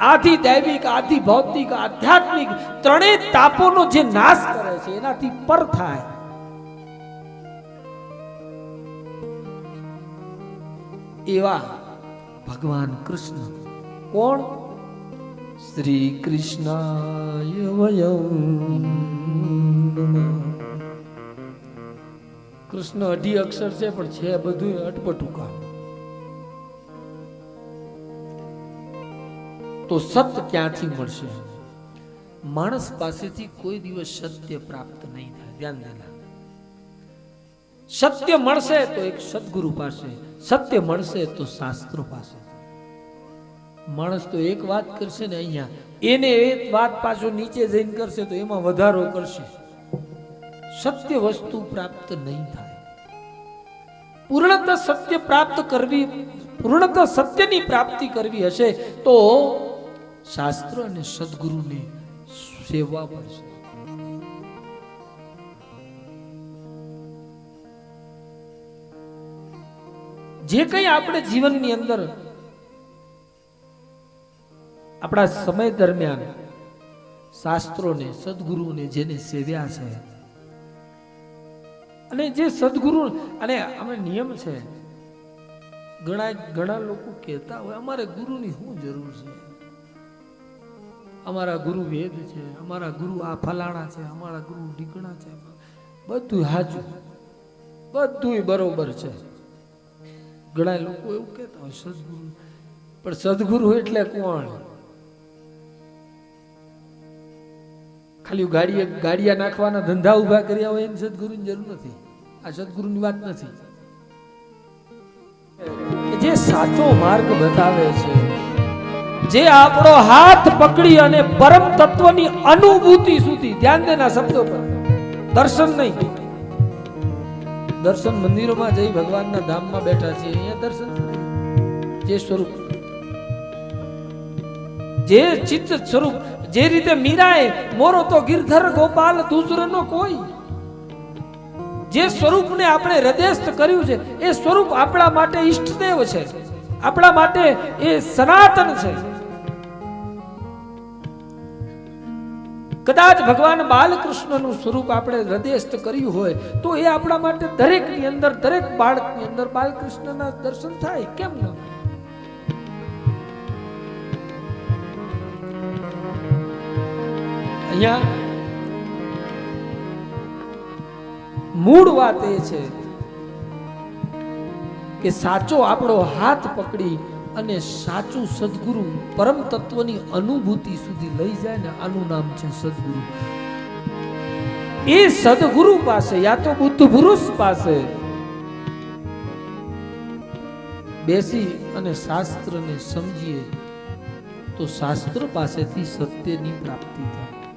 આધિ દૈવિક, આધી ભૌતિક, આધ્યાત્મિક ત્રણેય તાપોનો જે નાશ કરે છે, એનાથી પર થાય. એવા ભગવાન કૃષ્ણ. કોણ? શ્રી કૃષ્ણાય વયમ કૃષ્ણ અઢી અક્ષર છે, પણ છે બધું અટપટું કામ. તો સત્ય ક્યાંથી મળશે. માણસ પાસેથી કોઈ દિવસ સત્ય પ્રાપ્ત નહીં થાય. ધ્યાન દેના. સત્ય મળશે તો એક સદગુરુ પાસે, સત્ય મળશે તો શાસ્ત્રો પાસે. માણસ તો એક વાત કરશે ને અહીંયા. એને એક વાત પાછો નીચે જઈને કરશે તો એમાં વધારો કરશે. સત્ય વસ્તુ પ્રાપ્ત નહીં થાય. પૂર્ણતઃ સત્ય પ્રાપ્ત કરવી, પૂર્ણતઃ સત્યની પ્રાપ્તિ કરવી હશે તો શાસ્ત્ર અને સદગુરુને સેવા પડશે જે કંઈ આપણે જીવનની અંદર આપણા સમય દરમિયાન શાસ્ત્રોને, સદગુરુને જેને સેવ્યા છે, અને જે સદગુરુ, અને અમે નિયમ છે, ઘણા ઘણા લોકો કહેતા હોય, અમારે ગુરુની શું જરૂર છે? અમારા ગુરુ વેદ છે, અમારા ગુરુ આ ફલાણા છે, અમારા ગુરુ ઢીકણા છે બધું હાજુ બધું બરોબર છે. ઘણા લોકો એવું કહેતા હોય, સદગુરુ. પણ સદગુરુ એટલે કોણ? ખાલી ગાડીએ, ગાડિયા નાખવાના ધંધા ઊભા કર્યા હોય એને સદગુરુની જરૂર નથી. આ સદગુરુની વાત નથી. જે સાચો માર્ગ બતાવે છે જે આપણો હાથ પકડી અને પરમ તત્વની અનુભૂતિ સુધી, ધ્યાન દેના શબ્દો પર. દર્શન નહીં દર્શન મંદિરોમાં જઈ ભગવાનના ધામમાં બેઠા છે અહીંયા દર્શન જે સ્વરૂપ. જે ચિત્ત સ્વરૂપ, જે રીતે મીરાએ, મોરો તો ગિરધર ગોપાલ દૂસરનો કોઈ. જે સ્વરૂપને આપણે હૃદયસ્થ કર્યું છે, એ સ્વરૂપ આપણા માટે ઈષ્ટદેવ છે. આપણા માટે એ સનાતન છે. કદાચ ભગવાન બાલકૃષ્ણનું સ્વરૂપ આપણે હૃદયસ્થ કર્યું હોય, તો એ આપણા માટે દરેકની અંદર, દરેક બાળકની અંદર બાલકૃષ્ણના દર્શન થાય, કેમ ન અહીંયા મૂળ વાત એ છે કે સાચો આપણો હાથ પકડી અને સાચું સદગુરુ પરમ તત્વની અનુભૂતિ સુધી લઈ જાય ને આનું નામ છે સદગુરુ. એ સદગુરુ પાસે યા તો બુદ્ધ પુરુષ પાસે બેસી અને શાસ્ત્રને સમજીએ તો શાસ્ત્ર પાસેથી સત્યની પ્રાપ્તિ થાય.